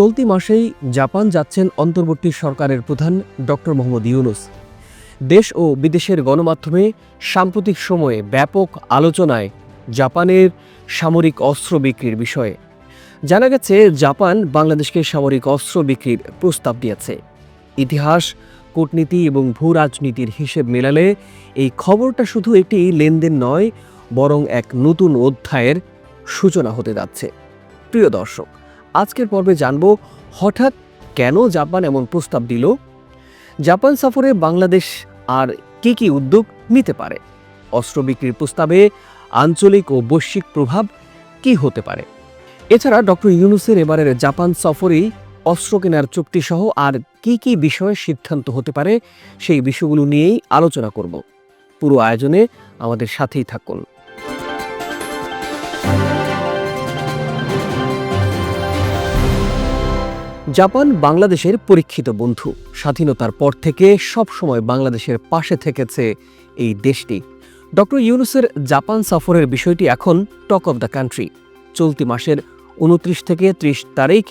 চলতি মাসেই জাপান যাচ্ছেন অন্তর্বর্তী সরকারের প্রধান ডক্টর মোহাম্মদ ইউনুস। দেশ ও বিদেশের গণমাধ্যমে সাম্প্রতিক সময়ে ব্যাপক আলোচনায় জাপানের সামরিক অস্ত্র বিক্রির বিষয়ে। জানা গেছে, জাপান বাংলাদেশকে সামরিক অস্ত্র বিক্রির প্রস্তাব দিয়েছে। ইতিহাস, কূটনীতি এবং ভূ রাজনীতির হিসেব মেলালে এই খবরটা শুধু একটি লেনদেন নয়, বরং এক নতুন অধ্যায়ের সূচনা হতে যাচ্ছে। প্রিয় দর্শক আজকের পর্বে জানব, হঠাৎ কেন জাপান এমন প্রস্তাব দিল? জাপান সফরে বাংলাদেশ আর কী কী উদ্যোগ নিতে পারে? অস্ত্র বিক্রির প্রস্তাবে আঞ্চলিক ও বৈশ্বিক প্রভাব কী হতে পারে? এছাড়া ডক্টর ইউনুসের এবারের জাপান সফরেই অস্ত্র কেনার চুক্তিসহ আর কী কী বিষয়ে সিদ্ধান্ত হতে পারে, সেই বিষয়গুলো নিয়েই আলোচনা করব। পুরো আয়োজনে আমাদের সাথেই থাকুন। জাপান বাংলাদেশের পরীক্ষিত বন্ধু। স্বাধীনতার পর থেকে সবসময় বাংলাদেশের পাশে থেকেছে এই দেশটি। ডক্টর ইউনুসের জাপান সফরের বিষয়টি এখন টক অব দ্য কান্ট্রি। চলতি মাসের উনত্রিশ থেকে ত্রিশ তারিখ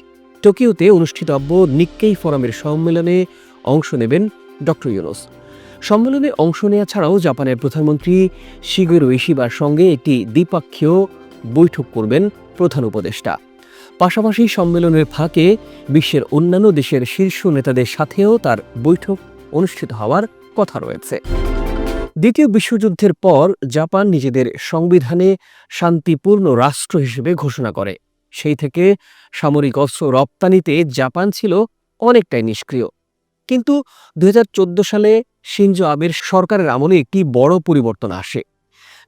টোকিওতে অনুষ্ঠিতব্য নিক্কেই ফোরামের সম্মেলনে অংশ নেবেন ডক্টর ইউনুস। সম্মেলনে অংশ নেওয়া ছাড়াও জাপানের প্রধানমন্ত্রী শিগেরো ইশিবার সঙ্গে একটি দ্বিপাক্ষীয় বৈঠক করবেন প্রধান উপদেষ্টা। পাশাপাশি সম্মেলনের ফাঁকে বিশ্বের অন্যান্য দেশের শীর্ষ নেতাদের সাথেও তার বৈঠক অনুষ্ঠিত হওয়ার কথা রয়েছে। দ্বিতীয় বিশ্বযুদ্ধের পর জাপান নিজেদের সংবিধানে শান্তিপূর্ণ রাষ্ট্র হিসেবে ঘোষণা করে। সেই থেকে সামরিক অস্ত্র রপ্তানিতে জাপান ছিল অনেকটাই নিষ্ক্রিয়। কিন্তু দু হাজার চোদ্দ সালে শিনজো আবের সরকারের আমলে একটি বড় পরিবর্তন আসে।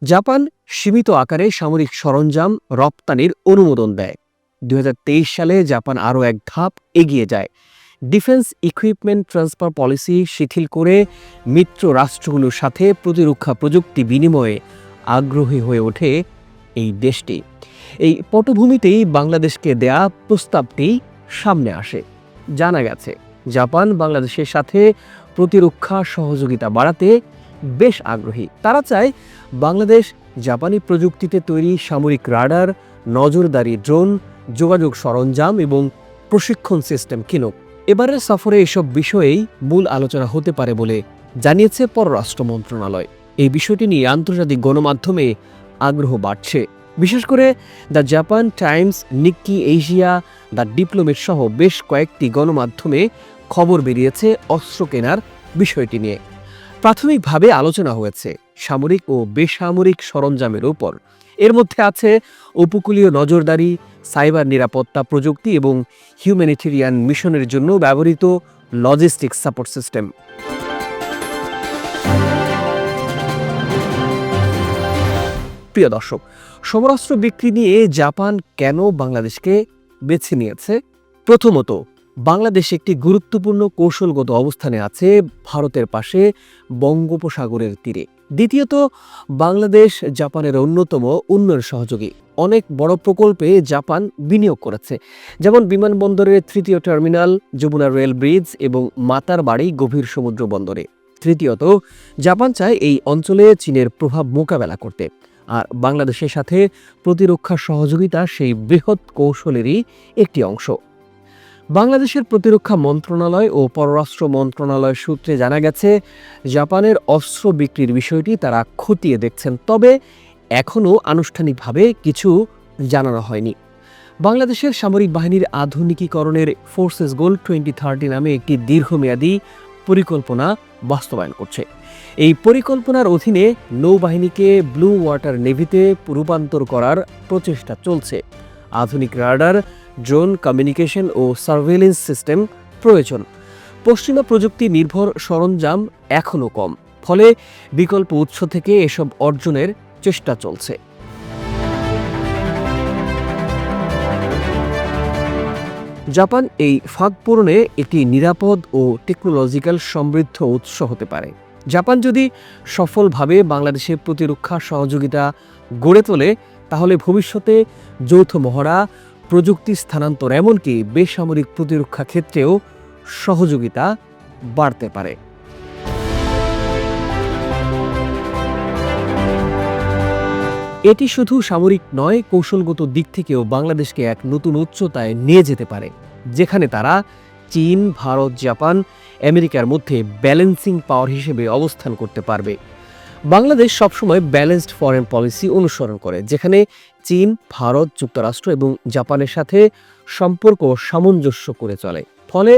জাপান সীমিত আকারে সামরিক সরঞ্জাম রপ্তানির অনুমোদন দেয়। দু হাজার তেইশ সালে জাপান আরও এক ধাপ এগিয়ে যায়। ডিফেন্স ইকুইপমেন্ট ট্রান্সফার পলিসি শিথিল করে মিত্র রাষ্ট্রগুলোর সাথে প্রতিরক্ষা প্রযুক্তি বিনিময়ে আগ্রহী হয়ে ওঠে এই দেশটি। এই পটভূমিতেই বাংলাদেশকে দেয়া প্রস্তাবটি সামনে আসে। জানা গেছে, জাপান বাংলাদেশের সাথে প্রতিরক্ষা সহযোগিতা বাড়াতে বেশ আগ্রহী। তারা চায় বাংলাদেশ জাপানি প্রযুক্তিতে তৈরি সামরিক রাডার, নজরদারি ড্রোন যোগাযোগ সরঞ্জাম এবং প্রশিক্ষণ সিস্টেম কিনুক। এবারের সফরে এসব বিষয়েই মূল আলোচনা হতে পারে বলে জানিয়েছে পররাষ্ট্র মন্ত্রণালয়। এই বিষয়টি নিয়ে আন্তর্জাতিক গণমাধ্যমে আগ্রহ বাড়ছে। বিশেষ করে the Japan Times Nikkei Asia, the Diplomat সহ বেশ কয়েকটি গণমাধ্যমে খবর বেরিয়েছে অস্ত্র কেনার বিষয়টি নিয়ে। প্রাথমিকভাবে আলোচনা হয়েছে সামরিক ও বেসামরিক সরঞ্জামের ওপর এর মধ্যে আছে উপকূলীয় নজরদারি সাইবার নিরাপত্তা, প্রযুক্তি এবং হিউম্যানিটেরিয়ান মিশনের জন্য ব্যবহৃত লজিস্টিক সাপোর্ট সিস্টেম প্রিয় দর্শক, সমরাস্ত্র বিক্রি নিয়ে জাপান কেন বাংলাদেশকে বেছে নিয়েছে? প্রথমত, বাংলাদেশ একটি গুরুত্বপূর্ণ কৌশলগত অবস্থানে আছে ভারতের পাশে বঙ্গোপসাগরের তীরে। দ্বিতীয়ত, বাংলাদেশ জাপানের অন্যতম উন্নয়ন সহযোগী। অনেক বড় প্রকল্পে জাপান বিনিয়োগ করেছে। যেমন বিমানবন্দরের তৃতীয় টার্মিনাল, যমুনা রেল ব্রিজ এবং মাতার বাড়ি গভীর সমুদ্র বন্দরে। তৃতীয়ত, জাপান চায় এই অঞ্চলে চীনের প্রভাব মোকাবেলা করতে। আর বাংলাদেশের সাথে প্রতিরক্ষা সহযোগিতা সেই বৃহৎ কৌশলেরই একটি অংশ। বাংলাদেশের প্রতিরক্ষা মন্ত্রণালয় ও পররাষ্ট্র মন্ত্রণালয় সূত্রে জানা গেছে, জাপানের অস্ত্র বিক্রির বিষয়টি তারা খতিয়ে দেখছেন। তবে এখনও আনুষ্ঠানিকভাবে কিছু জানানো হয়নি। বাংলাদেশের সামরিক বাহিনীর আধুনিকীকরণের ফোর্সেস গোল টোয়েন্টি থার্টি নামে একটি দীর্ঘমেয়াদী পরিকল্পনা বাস্তবায়ন করছে। এই পরিকল্পনার অধীনে নৌবাহিনীকে ব্লু ওয়াটার নেভিতে রূপান্তর করার প্রচেষ্টা চলছে। আধুনিক রাডার, ড্রোন কমিউনিকেশন ও সার্ভেলেন্স সিস্টেম প্রয়োজন। পশ্চিমা প্রযুক্তি নির্ভর সরঞ্জাম এখনও কম, ফলে বিকল্প উৎস থেকে এসব অর্জনের চেষ্টা চলছে। জাপান এই ফাঁক পূরণে একটি নিরাপদ ও টেকনোলজিক্যাল সমৃদ্ধ উৎস হতে পারে। জাপান যদি সফলভাবে বাংলাদেশের প্রতিরক্ষা সহযোগিতা গড়ে তোলে, তাহলে ভবিষ্যতে যৌথ মহড়া, প্রযুক্তি স্থানান্তর, এমনকি বেসামরিক প্রতিরক্ষা ক্ষেত্রেও সহযোগিতা বাড়তে পারে। এটি শুধু সামরিক নয়, কৌশলগত দিক থেকেও বাংলাদেশকে এক নতুন উচ্চতায় নিয়ে যেতে পারে, যেখানে তারা চীন, ভারত, জাপান, আমেরিকার মধ্যে ব্যালেন্সিং পাওয়ার হিসেবে অবস্থান করতে পারবে। বাংলাদেশ সবসময় ব্যালেন্সড ফরেন পলিসি অনুসরণ করে, যেখানে চীন, ভারত, যুক্তরাষ্ট্র এবং জাপানের সাথে সম্পর্ক সামঞ্জস্য করে চলে। ফলে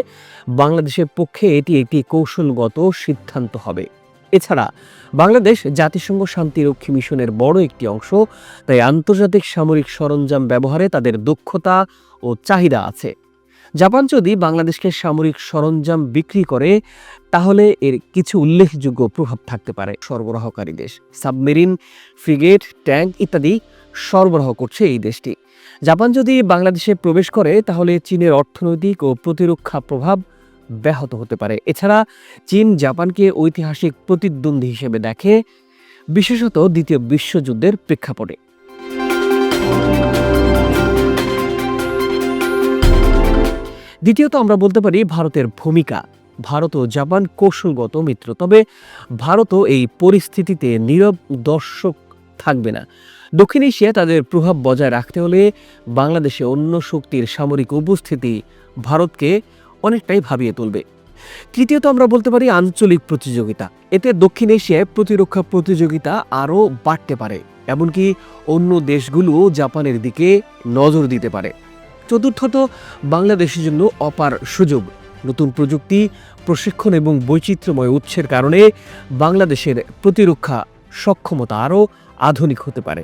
বাংলাদেশের পক্ষে এটি একটি কৌশলগত সিদ্ধান্ত হবে। এছাড়া বাংলাদেশ জাতিসংঘ শান্তিরক্ষী মিশনের বড় একটি অংশ, তাই আন্তর্জাতিক সামরিক সরঞ্জাম ব্যবহারে তাদের দক্ষতা ও চাহিদা আছে। জাপান যদি বাংলাদেশকে সামরিক সরঞ্জাম বিক্রি করে, তাহলে এর কিছু উল্লেখযোগ্য প্রভাব থাকতে পারে। সরবরাহকারী দেশ, সাবমেরিন, ফ্রিগেট, ট্যাঙ্ক ইত্যাদি সরবরাহ করছে এই দেশটি। জাপান যদি বাংলাদেশে প্রবেশ করে, তাহলে চীনের অর্থনৈতিক ও প্রতিরক্ষা প্রভাব ব্যাহত হতে পারে। এছাড়া চীন জাপানকে ঐতিহাসিক প্রতিদ্বন্দ্বী হিসেবে দেখে, বিশেষত দ্বিতীয় বিশ্বযুদ্ধের প্রেক্ষাপটে। দ্বিতীয়ত আমরা বলতে পারি ভারতের ভূমিকা। ভারত ও জাপান কৌশলগত মিত্র, তবে ভারতও এই পরিস্থিতিতে নীরব দর্শক থাকবে না। দক্ষিণ এশিয়া তাদের প্রভাব বজায় রাখতে হলে বাংলাদেশে অন্য শক্তির সামরিক উপস্থিতি ভারতকে অনেকটাই ভাবিয়ে তুলবে। তৃতীয়ত আমরা বলতে পারি আঞ্চলিক প্রতিযোগিতা। এতে দক্ষিণ এশিয়ায় প্রতিরক্ষা প্রতিযোগিতা আরও বাড়তে পারে। এমনকি অন্য দেশগুলো জাপানের দিকে নজর দিতে পারে। চতুর্থত, বাংলাদেশের জন্য অপার সুযোগ। নতুন প্রযুক্তি, প্রশিক্ষণ এবং বৈচিত্র্যময় উৎসের কারণে বাংলাদেশের প্রতিরক্ষা সক্ষমতা আরও আধুনিক হতে পারে।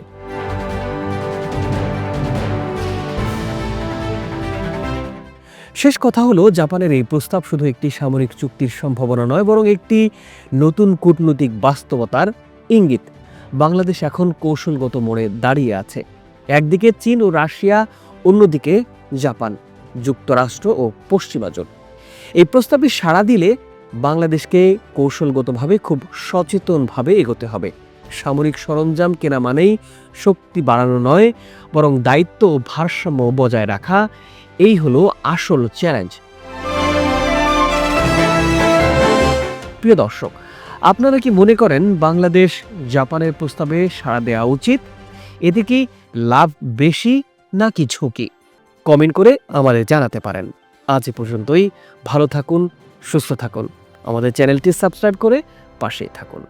শেষ কথা হলো, জাপানের এই প্রস্তাব শুধু একটি সামরিক চুক্তির সম্ভাবনা নয়, বরং একটি নতুন কূটনৈতিক বাস্তবতার ইঙ্গিত। বাংলাদেশ এখন কৌশলগত মোড়ে দাঁড়িয়ে আছে। একদিকে চীন ও রাশিয়া, অন্যদিকে জাপান, যুক্তরাষ্ট্র ও পশ্চিমা জোট। এই প্রস্তাবে সাড়া দিলে বাংলাদেশকে কৌশলগতভাবে খুব সচেতনভাবে এগোতে হবে। সামরিক সরঞ্জাম কেনা মানেই শক্তি বাড়ানো নয়, বরং দায়িত্ব ও ভারসাম্য বজায় রাখা এই হলো আসল চ্যালেঞ্জ প্রিয় দর্শক, আপনারা কি মনে করেন বাংলাদেশ জাপানের প্রস্তাবে সাড়া দেওয়া উচিত? এতে কি লাভ বেশি নাকি ঝুঁকি? কমেন্ট করে আমাদের জানাতে পারেন। আজ এ পর্যন্তই। ভালো থাকুন, সুস্থ থাকুন। আমাদের চ্যানেলটি সাবস্ক্রাইব করে পাশেই থাকুন।